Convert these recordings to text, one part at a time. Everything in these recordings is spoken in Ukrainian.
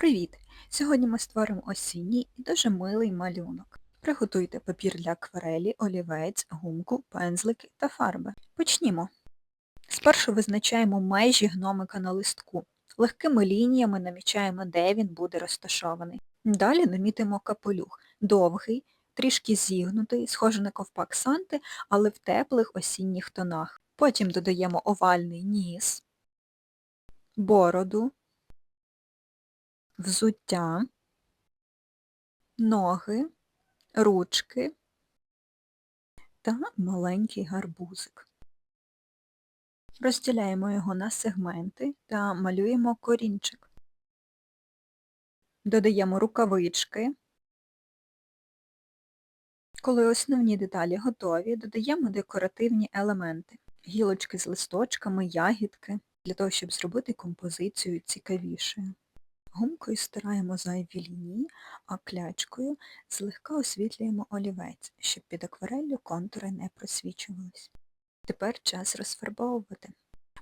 Привіт! Сьогодні ми створимо осінній і дуже милий малюнок. Приготуйте папір для акварелі, олівець, гумку, пензлики та фарби. Почнімо. Спершу визначаємо межі гномика на листку. Легкими лініями намічаємо, де він буде розташований. Далі намітимо капелюх. Довгий, трішки зігнутий, схожий на ковпак санти, але в теплих осінніх тонах. Потім додаємо овальний ніс, бороду, взуття, ноги, ручки та маленький гарбузик. Розділяємо його на сегменти та малюємо корінчик. Додаємо рукавички. Коли основні деталі готові, додаємо декоративні елементи. Гілочки з листочками, ягідки, для того, щоб зробити композицію цікавішою. Гумкою стираємо зайві лінії, а клячкою злегка освітлюємо олівець, щоб під аквареллю контури не просвічувались. Тепер час розфарбовувати.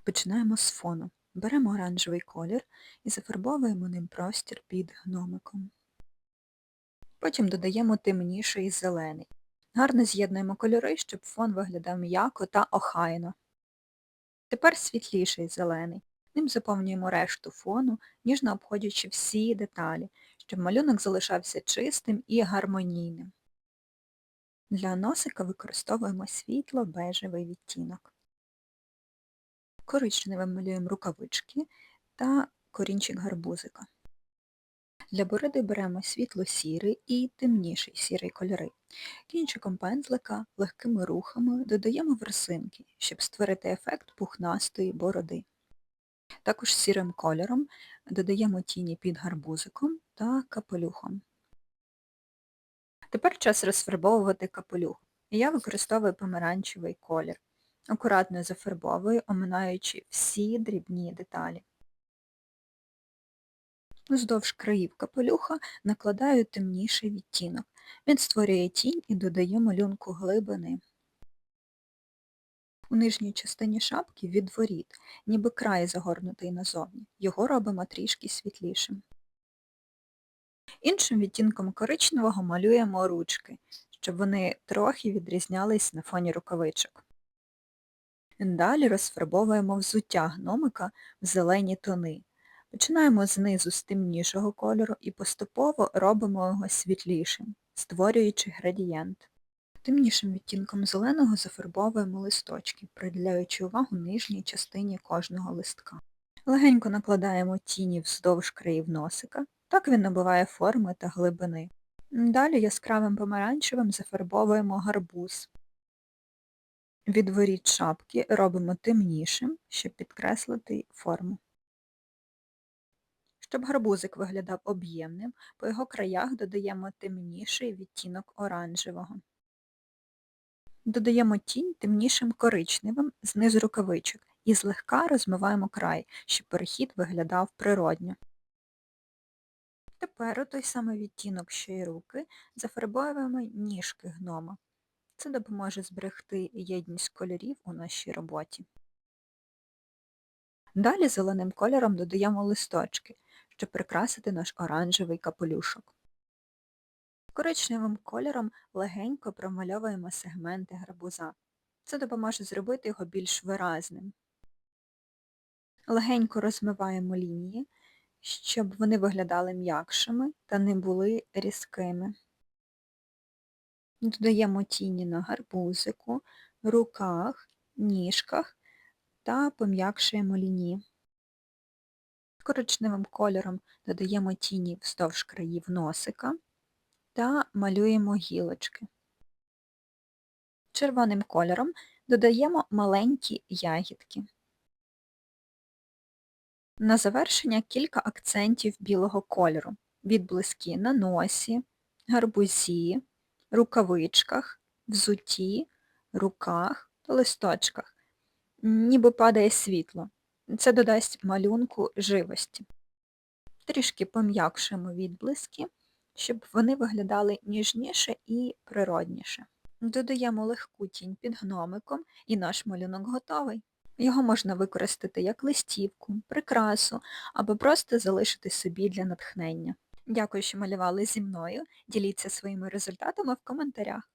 Починаємо з фону. Беремо оранжевий колір і зафарбовуємо ним простір під гномиком. Потім додаємо темніший зелений. Гарно з'єднуємо кольори, щоб фон виглядав м'яко та охайно. Тепер світліший зелений. Ним заповнюємо решту фону, ніжно обходячи всі деталі, щоб малюнок залишався чистим і гармонійним. Для носика використовуємо світло-бежевий відтінок. Коричневим малюємо рукавички та корінчик гарбузика. Для бороди беремо світло-сірий і темніший сірий кольори. Кінчиком пензлика легкими рухами додаємо ворсинки, щоб створити ефект пухнастої бороди. Також сірим кольором додаємо тіні під гарбузиком та капелюхом. Тепер час розфарбовувати капелюх. Я використовую помаранчевий колір. Акуратно зафарбовую, оминаючи всі дрібні деталі. Уздовж країв капелюха накладаю темніший відтінок. Він створює тінь і додає малюнку глибини. У нижній частині шапки відворіт, ніби край загорнутий назовні. Його робимо трішки світлішим. Іншим відтінком коричневого малюємо ручки, щоб вони трохи відрізнялись на фоні рукавичок. Далі розфарбовуємо взуття гномика в зелені тони. Починаємо знизу з темнішого кольору і поступово робимо його світлішим, створюючи градієнт. Темнішим відтінком зеленого зафарбовуємо листочки, приділяючи увагу нижній частині кожного листка. Легенько накладаємо тіні вздовж країв носика, так він набуває форми та глибини. Далі яскравим помаранчевим зафарбовуємо гарбуз. Відворіт шапки робимо темнішим, щоб підкреслити форму. Щоб гарбузик виглядав об'ємним, по його краях додаємо темніший відтінок оранжевого. Додаємо тінь темнішим коричневим знизу рукавичок і злегка розмиваємо край, щоб перехід виглядав природньо. Тепер у той самий відтінок, що й руки, зафарбовуємо ніжки гнома. Це допоможе зберегти єдність кольорів у нашій роботі. Далі зеленим кольором додаємо листочки, щоб прикрасити наш оранжевий капелюшок. Коричневим кольором легенько промальовуємо сегменти гарбуза. Це допоможе зробити його більш виразним. Легенько розмиваємо лінії, щоб вони виглядали м'якшими та не були різкими. Додаємо тіні на гарбузику, руках, ніжках та пом'якшуємо лінії. Коричневим кольором додаємо тіні вздовж країв носика та малюємо гілочки. Червоним кольором додаємо маленькі ягідки. На завершення кілька акцентів білого кольору. Відблиски на носі, гарбузі, рукавичках, взуті, руках та листочках. Ніби падає світло. Це додасть малюнку живості. Трішки пом'якшуємо відблиски щоб вони виглядали ніжніше і природніше. Додаємо легку тінь під гномиком і наш малюнок готовий. Його можна використати як листівку, прикрасу або просто залишити собі для натхнення. Дякую, що малювали зі мною. Діліться своїми результатами в коментарях.